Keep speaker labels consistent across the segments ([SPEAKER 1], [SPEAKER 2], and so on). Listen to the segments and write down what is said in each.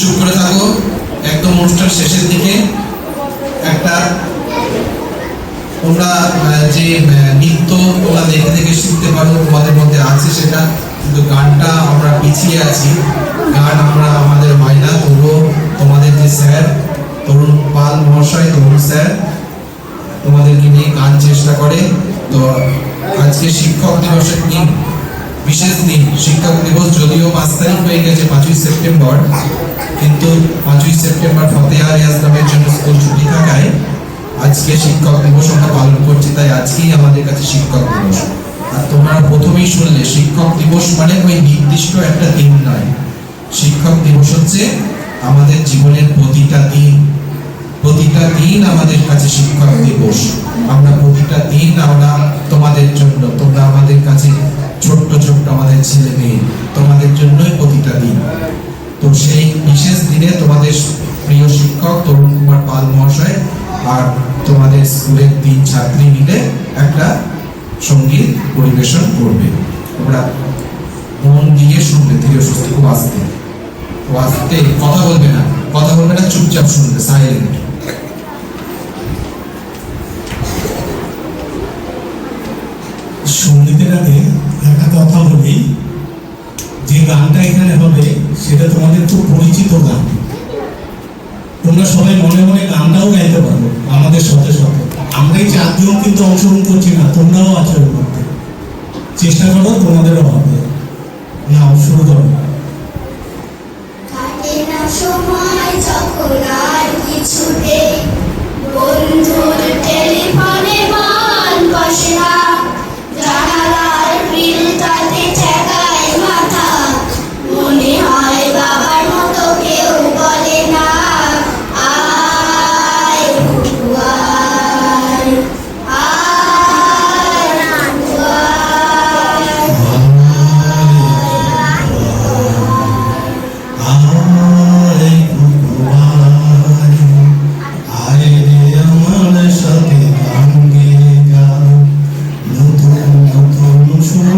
[SPEAKER 1] চুপ করে থাকো। একদম অনুষ্ঠান শেষের দিকে একটা তোমরা যে নৃত্য তোমরা দেখে দেখে শিখতে পারো, তোমাদের মধ্যে আছে সেটা। কিন্তু গানটা আমরা পিছিয়ে আছি। গান আমরা আমাদের হয় না তবুও তোমাদের যে স্যার, তরুণ পাল মহাশয়, তরুণ স্যার, তোমাদেরকে নিয়ে গান চেষ্টা করে। তো আজকে শিক্ষক দিবসের দিন, বিশেষ দিন, শিক্ষক দিবস যদিও পাঁচ তারিখ হয়ে গেছে, পাঁচই সেপ্টেম্বর। কিন্তু পাঁচই সেপ্টেম্বর ফতেহা রিয়াজ নামের জন্য স্কুল ছুটি থাকায় আজকে শিক্ষক দিবস, আমরা পালন করছি, তাই আজকেই আমাদের কাছে শিক্ষক দিবস। আর তোমরা প্রথমেই শুনলে, শিক্ষক দিবস মানে ওই নির্দিষ্ট একটা দিন নয়। শিক্ষক দিবস হচ্ছে আমাদের জীবনের প্রতিটা দিন। প্রতিটা দিন আমাদের কাছে শিক্ষক দিবস। আমরা প্রতিটা দিন আমরা তোমাদের জন্য, তোমরা আমাদের কাছে ছোট্ট ছোট্ট আমাদের ছেলে মেয়ে, তোমাদের জন্যই প্রতিটা দিন। তো সেই বিশেষ দিনে তোমাদের প্রিয় শিক্ষক তরুণ কুমার পাল মহাশয় আর তোমাদের স্কুলের তিন ছাত্রী মিলে একটা সংগীত পরিবেশন করবে। তোমরা মন দিয়ে শুনবে, ধীরে সুস্থ, খুব আস্তে। আস্তে, কথা বলবে না, কথা বলবে না, চুপচাপ শুনবে সাইলেন্ট
[SPEAKER 2] সঙ্গীতের আগে একটা কথা বলি। যে গানটা এখানে হবে, সেটা তোমাদের খুব পরিচিত গান। তোমরা সবাই মনে মনে গানটাও গাইতে পারবে আমাদের সাথে সাথে। আমরা এই কিন্তু অংশগ্রহণ করছি না, তোমরাও আছো করতে। চেষ্টা করো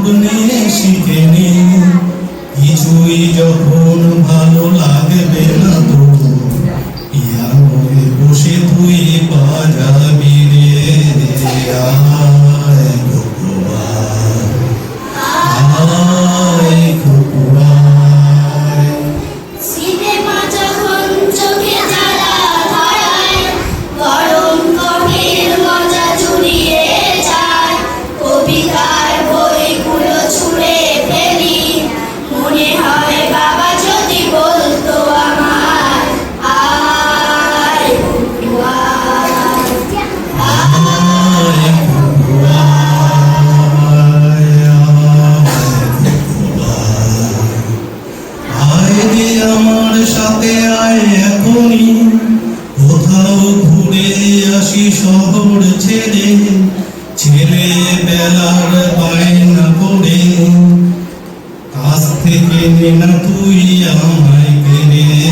[SPEAKER 2] সুর নিয়ে শিখে কিছুই যখন ভালো শহর ছেড়ে ছেলে বেলার বায়না করে। কাছ থেকে নে তুই আমায় কেড়ে